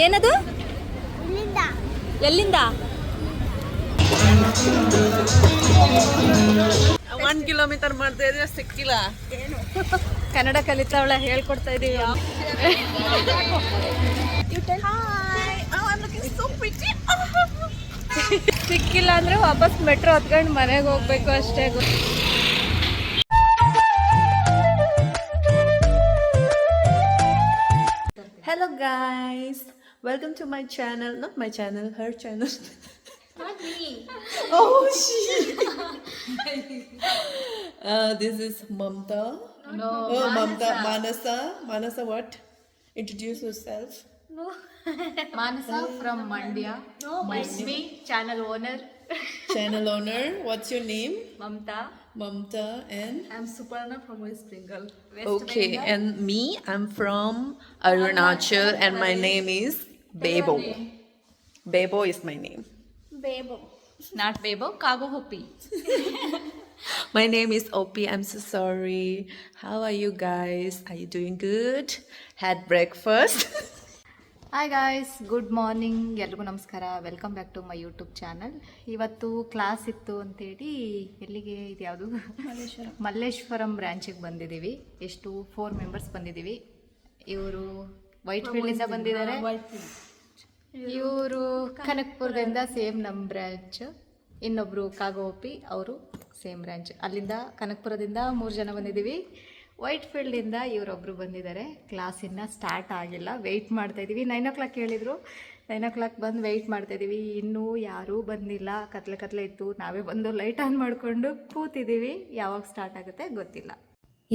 ಏನದು? ಎಲ್ಲಿಂದ? One kilometre ಮಾಡ್ತಾ ಇದ್ರೆ ಸಿಕ್ಕಿಲ್ಲ. ಕನ್ನಡ ಕಲಿತಾವಳ ಹೇಳ್ಕೊಡ್ತಾ ಇದೀವಿ. ಸಿಕ್ಕಿಲ್ಲ ಅಂದ್ರೆ ವಾಪಸ್ ಮೆಟ್ರೋ ಹತ್ಕೊಂಡು ಮನೆಗೆ ಹೋಗ್ಬೇಕು ಅಷ್ಟೇ hello guys, Welcome to my channel. Not my channel, her channel. Not me. oh, she. uh, this is Mamta. No. Oh, Mamta. Manasa. Manasa, what? Introduce yourself. No. Manasa from Mandya. No, my it's me, channel owner. channel owner. What's your name? Mamta. Mamta and I'm Suparna from West Bengal. Okay, and me, I'm from Arunachal, and my name is Bebo. Bebo is my name. Bebo not Bebo ಕಾಗೋ ಹುಪ್ಪಿ My name is Opie. I'm so sorry. How are you guys? Are you doing good? Had breakfast? Hi guys good morning ಎಲ್ರಿಗೂ ನಮಸ್ಕಾರ welcome back to my YouTube channel ಇವತ್ತು class ಇತ್ತು ಅಂತೇಳಿ ಎಲ್ಲಿಗೆ ಇದು ಯಾವುದು ಮಲ್ಲೇಶ್ವರಂ ಮಲ್ಲೇಶ್ವರಂ ಬ್ರ್ಯಾಂಚಿಗೆ ಬಂದಿದ್ದೀವಿ ಎಷ್ಟು ಫೋರ್ ಮೆಂಬರ್ಸ್ ಬಂದಿದ್ದೀವಿ ಇವರು ವೈಟ್ ಫೀಲ್ಡ್ ಇಂದ ಬಂದಿದ್ದಾರೆ. ಇವರು ಕನಕ್ಪುರದಿಂದ ಸೇಮ್ ನಮ್ಮ ಬ್ರ್ಯಾಂಚ್ ಇನ್ನೊಬ್ಬರು ಕಾಗೋಪಿ ಅವರು ಸೇಮ್ ಬ್ರ್ಯಾಂಚ್ ಅಲ್ಲಿಂದ ಕನಕ್ಪುರದಿಂದ ಮೂರು ಜನ ಬಂದಿದ್ದೀವಿ. ವೈಟ್ ಫೀಲ್ಡಿಂದ ಇವರೊಬ್ಬರು ಬಂದಿದ್ದಾರೆ. ಕ್ಲಾಸ್ ಇನ್ನೂ ಸ್ಟಾರ್ಟ್ ಆಗಿಲ್ಲ. ವೆಯ್ಟ್ ಮಾಡ್ತಾ ಇದ್ದೀವಿ. ನೈನ್ ಓ ಕ್ಲಾಕ್ ಹೇಳಿದರು. ನೈನ್ ಓ ಕ್ಲಾಕ್ ಬಂದು ವೆಯ್ಟ್ ಮಾಡ್ತಾ ಇದ್ದೀವಿ. ಇನ್ನೂ ಯಾರೂ ಬಂದಿಲ್ಲ. ಕತ್ಲೆ ಕತ್ಲೆ ಇತ್ತು. ನಾವೇ ಬಂದು ಲೈಟ್ ಆನ್ ಮಾಡಿಕೊಂಡು ಕೂತಿದ್ದೀವಿ. ಯಾವಾಗ ಸ್ಟಾರ್ಟ್ ಆಗುತ್ತೆ ಗೊತ್ತಿಲ್ಲ.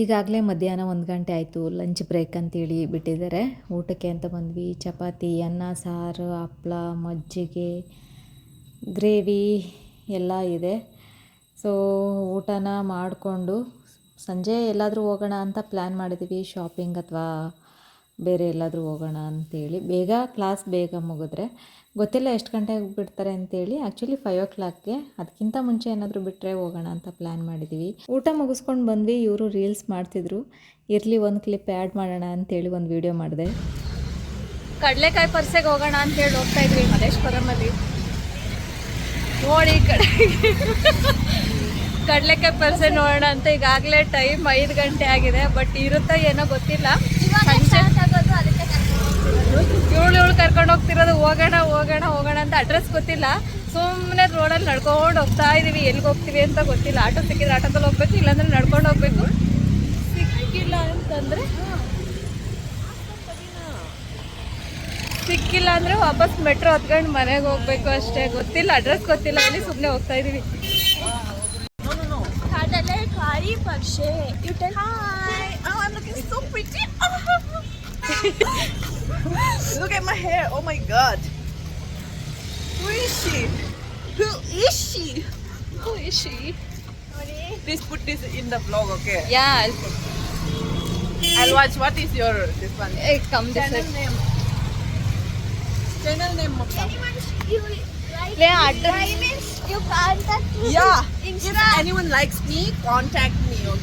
ಈಗಾಗಲೇ ಮಧ್ಯಾಹ್ನ ಒಂದು ಗಂಟೆ ಆಯಿತು ಲಂಚ್ ಬ್ರೇಕ್ ಅಂತೇಳಿ ಬಿಟ್ಟಿದ್ದಾರೆ. ಊಟಕ್ಕೆ ಅಂತ ಬಂದ್ವಿ. ಚಪಾತಿ, ಅನ್ನ, ಸಾರು, ಹಪ್ಳ, ಮಜ್ಜಿಗೆ, ಗ್ರೇವಿ ಎಲ್ಲ ಇದೆ. ಸೊ ಊಟನ ಮಾಡಿಕೊಂಡು ಸಂಜೆ ಎಲ್ಲಾದರೂ ಹೋಗೋಣ ಅಂತ ಪ್ಲ್ಯಾನ್ ಮಾಡಿದ್ದೀವಿ ಶಾಪಿಂಗ್ ಅಥವಾ ಬೇರೆ ಎಲ್ಲಾದರೂ ಹೋಗೋಣ ಅಂತೇಳಿ. ಬೇಗ ಕ್ಲಾಸ್ ಬೇಗ ಮುಗಿದ್ರೆ ಗೊತ್ತಿಲ್ಲ ಎಷ್ಟು ಗಂಟೆಗೆ ಬಿಡ್ತಾರೆ ಅಂತೇಳಿ ಆ್ಯಕ್ಚುಲಿ ಫೈವ್ ಓ ಕ್ಲಾಕ್ಗೆ ಅದಕ್ಕಿಂತ ಮುಂಚೆ ಏನಾದರೂ ಬಿಟ್ಟರೆ ಹೋಗೋಣ ಅಂತ ಪ್ಲ್ಯಾನ್ ಮಾಡಿದ್ದೀವಿ ಊಟ ಮುಗಿಸ್ಕೊಂಡು ಬಂದ್ವಿ, ಇವರು ರೀಲ್ಸ್ ಮಾಡ್ತಿದ್ರು. ಇರಲಿ ಒಂದು ಕ್ಲಿಪ್ ಆ್ಯಡ್ ಮಾಡೋಣ ಅಂತೇಳಿ ಒಂದು ವಿಡಿಯೋ ಮಾಡಿದೆ. ಕಡಲೆಕಾಯಿ ಪರ್ಸೆಗೆ ಹೋಗೋಣ ಅಂತೇಳಿ ಹೋಗ್ತಾ ಇದ್ವಿ ಮಲ್ಲೇಶ್ವರಮಲ್ಲಿ ನೋಡಿ ಕಡೆ. ಕಡಲೆಕಾಯಿ ಪರ್ಸೆ ನೋಡೋಣ ಅಂತ ಈಗಾಗಲೇ ಟೈಮ್ ಐದು ಗಂಟೆ ಆಗಿದೆ ಬಟ್ ಇರುತ್ತಾ ಏನೋ ಗೊತ್ತಿಲ್ಲ. ಇವಳು ಇವಳು ಕರ್ಕೊಂಡು ಹೋಗ್ತಿರೋದು ಹೋಗೋಣ ಹೋಗೋಣ ಹೋಗೋಣ ಅಂತ ಅಡ್ರೆಸ್ ಗೊತ್ತಿಲ್ಲ. ಸುಮ್ಮನೆ ರೋಡಲ್ಲಿ ನಡ್ಕೊಂಡು ಹೋಗ್ತಾ ಇದೀವಿ ಎಲ್ಲಿಗೆ ಹೋಗ್ತೀವಿ ಅಂತ ಗೊತ್ತಿಲ್ಲ. ಆಟೋ ಸಿಕ್ಕಿದ್ರೆ ಆಟೋದಲ್ಲಿ ಹೋಗ್ಬೇಕು ಇಲ್ಲಾಂದ್ರೆ ನಡ್ಕೊಂಡು ಹೋಗ್ಬೇಕು. ಸಿಕ್ಕಿಲ್ಲ ಅಂತಂದ್ರೆ? ಸಿಕ್ಕಿಲ್ಲ ಅಂದ್ರೆ ವಾಪಸ್ ಮೆಟ್ರೋ ಹತ್ಕೊಂಡು ಮನೆಗೆ ಹೋಗ್ಬೇಕು ಅಷ್ಟೇ. ಗೊತ್ತಿಲ್ಲ ಅಡ್ರೆಸ್ ಗೊತ್ತಿಲ್ಲ ಅಲ್ಲಿ ಸುಮ್ಮನೆ ಹೋಗ್ತಾ ಇದೀವಿ. ಕಡಲೆ Pakshe. You tell Hi. Oh, I'm looking so pretty. Look at my hair. Oh my god. Who is she? Who is she? Who is she? Please put this in the vlog, okay? Yeah, I'll put. I'll watch. What is your this one? Hey, come this Channel name. Channel name. Anyone you like? Yeah, I mean you contact me. Yeah. If anyone likes me, contact me. They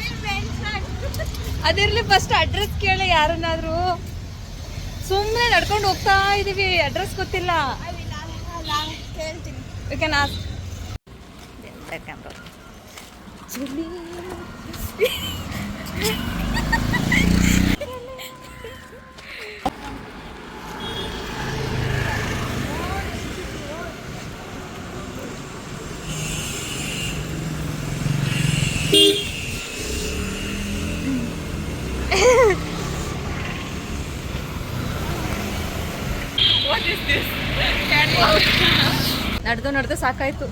will mention. ಅದಿರ್ಲಿ first address ಕೇಳಿ ಯಾರನ್ನಾದ್ರೂ. ಸುಮ್ಮನೆ ನಡ್ಕೊಂಡು ಹೋಗ್ತಾ ಇದೀವಿ address ಗೊತ್ತಿಲ್ಲ. ನಡೆದು ನಡೆದು ಸಾಕಾಯ್ತು.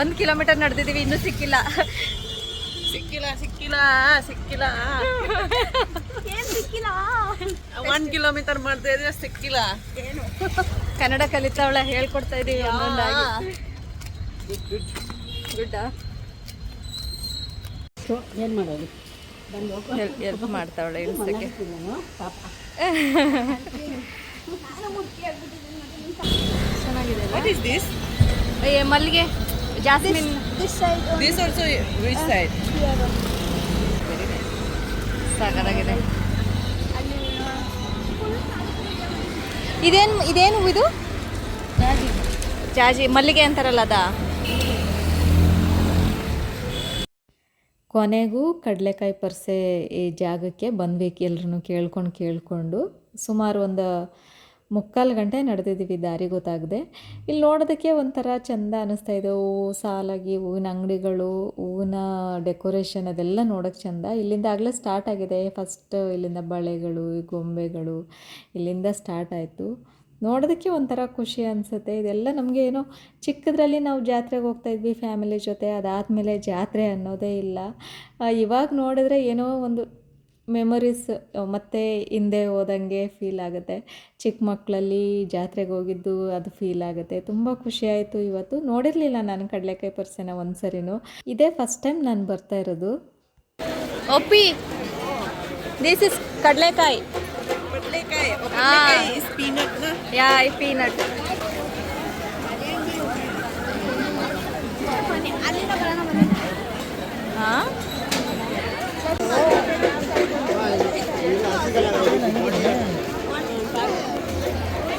ಒಂದು ಕಿಲೋಮೀಟರ್ ನಡೆದಿದ್ದೀವಿ ಇನ್ನೂ ಸಿಕ್ಕಿಲ್ಲ. ಸಿಕ್ಕಿಲ್ಲ ಸಿಕ್ಕಿಲ್ಲ ಸಿಕ್ಕಿಲ್ಲ. ಏನ್ ಸಿಕ್ಕಿಲ್ಲ? ಒನ್ ಕಿಲೋಮೀಟರ್ ಮಾಡ್ತಾ ಇದ್ರೆ ಸಿಕ್ಕಿಲ್ಲ. ಏನು? ಕನ್ನಡ ಕಲಿತಾವಳ ಹೇಳ್ಕೊಡ್ತಾ ಇದೀವಿ ಗುಡ್ಡ ಏನು ಮಾಡೋದು? ಹೆಲ್ಪ್ ಮಾಡ್ತಾವಳೆ ಇಳಿಸಕ್ಕೆ ಚೆನ್ನಾಗಿದೆ ವಾಟ್ ಇಸ್ this? ಮಲ್ಲಿಗೆ jasmine. This side this also side ಸಾಕಾಗಿದೆ. ಇದೇನು ಇದೇನು ಇದು? ಜಾಜಿ. ಜಾಜಿ ಮಲ್ಲಿಗೆ ಅಂತಾರಲ್ಲ ಅದಾ? ಕೊನೆಗೂ ಕಡಲೆಕಾಯಿ ಪರ್ಸೆ ಈ ಜಾಗಕ್ಕೆ ಬಂದ್ಬೇಕು ಎಲ್ಲರೂ ಕೇಳ್ಕೊಂಡು ಕೇಳಿಕೊಂಡು. ಸುಮಾರು ಒಂದು ಮುಕ್ಕಾಲು ಗಂಟೆ ನಡೆದಿದ್ದೀವಿ ದಾರಿ ಗೊತ್ತಾಗದೆ. ಇಲ್ಲಿ ನೋಡೋದಕ್ಕೆ ಒಂಥರ ಚಂದ ಅನ್ನಿಸ್ತಾ ಇದೆ. ಹೂವು ಸಾಲಾಗಿ ಹೂವಿನ ಅಂಗಡಿಗಳು, ಹೂವಿನ ಡೆಕೋರೇಷನ್ ಅದೆಲ್ಲ ನೋಡೋಕ್ಕೆ ಚಂದ. ಇಲ್ಲಿಂದ ಆಗಲೇ ಸ್ಟಾರ್ಟ್ ಆಗಿದೆ. ಫಸ್ಟ್ ಇಲ್ಲಿಂದ ಬಳೆಗಳು, ಗೊಂಬೆಗಳು ಇಲ್ಲಿಂದ ಸ್ಟಾರ್ಟ್ ಆಯಿತು. ನೋಡೋದಕ್ಕೆ ಒಂಥರ ಖುಷಿ ಅನಿಸುತ್ತೆ. ಇದೆಲ್ಲ ನಮಗೆ ಏನೋ ಚಿಕ್ಕದ್ರಲ್ಲಿ ನಾವು ಜಾತ್ರೆಗೆ ಹೋಗ್ತಾಯಿದ್ವಿ ಫ್ಯಾಮಿಲಿ ಜೊತೆ. ಅದಾದಮೇಲೆ ಜಾತ್ರೆ ಅನ್ನೋದೇ ಇಲ್ಲ. ಇವಾಗ ನೋಡಿದ್ರೆ ಏನೋ ಒಂದು ಮೆಮೊರೀಸ್ ಮತ್ತೆ ಹಿಂದೆ ಹೋದಂಗೆ ಫೀಲ್ ಆಗುತ್ತೆ. ಚಿಕ್ಕ ಮಕ್ಕಳಲ್ಲಿ ಜಾತ್ರೆಗೆ ಹೋಗಿದ್ದು ಅದು ಫೀಲ್ ಆಗುತ್ತೆ. ತುಂಬ ಖುಷಿ ಆಯಿತು ಇವತ್ತು. ನೋಡಿರಲಿಲ್ಲ ನಾನು ಕಡಲೆಕಾಯಿ ಪರ್ಸೆನ ಒಂದು ಸರಿನೂ ಇದೇ ಫಸ್ಟ್ ಟೈಮ್ ನಾನು ಬರ್ತಾ ಇರೋದು. ಒಪ್ಪಿ ದಿಸ್ ಇಸ್ ಕಡಲೆಕಾಯಿ. ಯಾ ಐ ಪೀನಟ್ ಹಾಂ?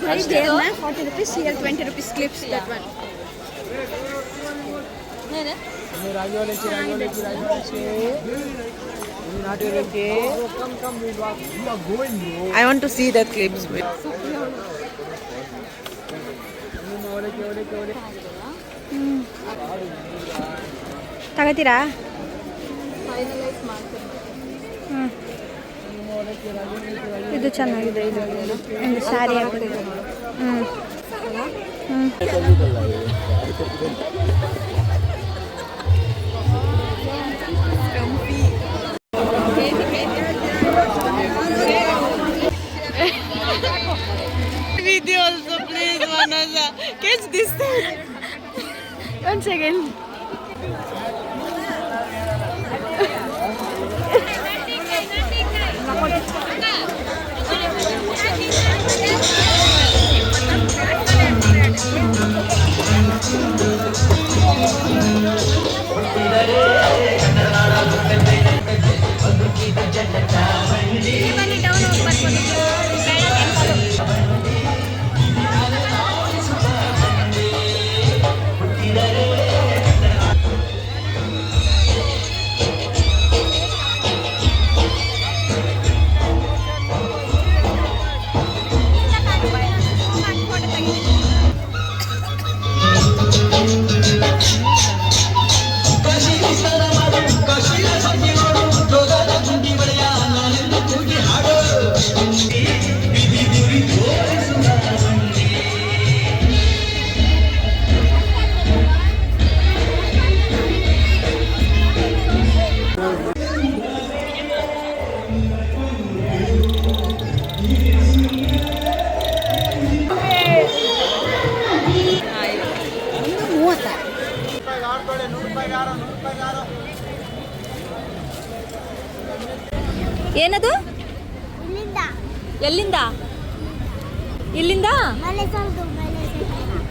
Price there, ma'am. 40 rupees. Here 20 rupees clips. That one. I want to see the clips. ತಗೋತೀರಾ ಇದು ಚೆನ್ನಾಗಿದೆ ಇದು ಒಂದು ಸ್ಯಾರಿ ಹ್ಞೂ Video also, please, Manaza. Catch this thing. ಒಂದು ಸೆಕೆಂಡ್ ಏನದು? ಎಲ್ಲಿಂದ? ಇಲ್ಲಿಂದ?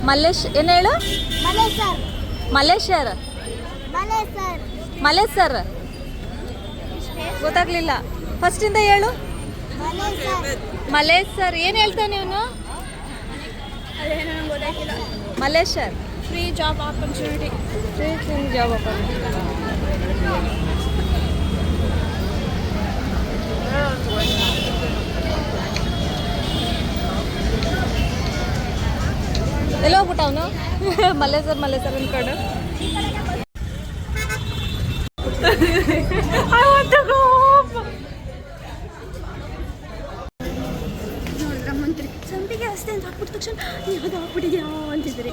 ಮಲ್ಲೇಶ್ ಏನು ಹೇಳು? ಮಲ್ಲೇಶ್ವರ್. ಮಲ್ಲೇಶ್ ಸರ್ ಗೊತ್ತಾಗ್ಲಿಲ್ಲ. ಫಸ್ಟಿಂದ ಹೇಳು. ಮಲೇಶ್ ಸರ್ ಏನು ಹೇಳ್ತಾನೆ ಇವನು? Mallesh sir free job opportunity free job ಎಲ್ಲ ಹೋಗ್ಬಿಟ್ಟ ಅವನು? ಮಲ್ಲೆ ಸರ್ ಮಲ್ಲೆ ಸರ್ ಅನ್ಕೊಂಡು ಸಂಪಿಗೆ ಅಷ್ಟೇ ಅಂತ ಹಾಕ್ಬಿಟ್ಟ ತಕ್ಷಣ ಯಾವ್ದು ಹಾಕ್ಬಿಟ್ಟಿದ್ಯಾ ಅಂತಿದ್ರಿ.